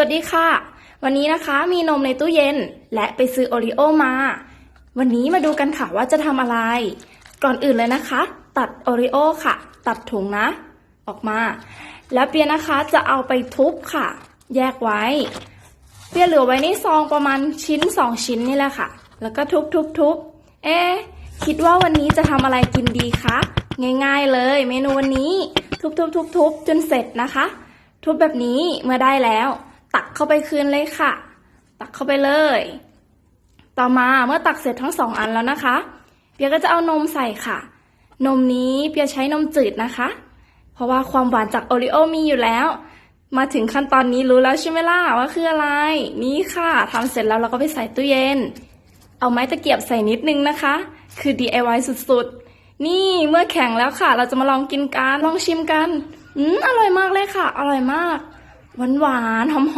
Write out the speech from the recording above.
วัสดีค่ะ วันนี้นะคะมีนมในตู้เย็นและไปซื้อโอริโอมา วันนี้มาดูกันค่ะว่าจะทำอะไร ก่อนอื่นเลยนะคะ ตัดโอริโอค่ะ ตัดถุงนะ ออกมา แล้วเปียนะคะจะเอาไปทุบค่ะ แยกไว้ เปียเหลือไว้ในซองประมาณชิ้นสองชิ้นนี่แหละค่ะ แล้วก็ทุบทุบทุบเอ๊คิดว่าวันนี้จะทำอะไรกินดีคะง่ายๆเลย เมนูวันนี้ ทุบทุบทุบทุบจนเสร็จนะคะ ทุบแบบนี้เมื่อได้แล้ว ตักเข้าไปคืนเลยค่ะ ตักเข้าไปเลย ต่อมาเมื่อตักเสร็จทั้งสองอันแล้วนะคะ เปียก็จะเอานมใส่ค่ะ นมนี้เปียใช้นมจืดนะคะ เพราะว่าความหวานจากโอริโอมีอยู่แล้ว มาถึงขั้นตอนนี้รู้แล้วใช่ไหมล่ะว่าคืออะไร นี่ค่ะทำเสร็จแล้วเราก็ไปใส่ตู้เย็น เอาไม้ตะเกียบใส่นิดนึงนะคะ คือ DIY สุดๆ นี่เมื่อแข็งแล้วค่ะ เราจะมาลองกินกันลองชิมกัน อืมอร่อยมากเลยค่ะ อร่อยมาก หวานๆหอม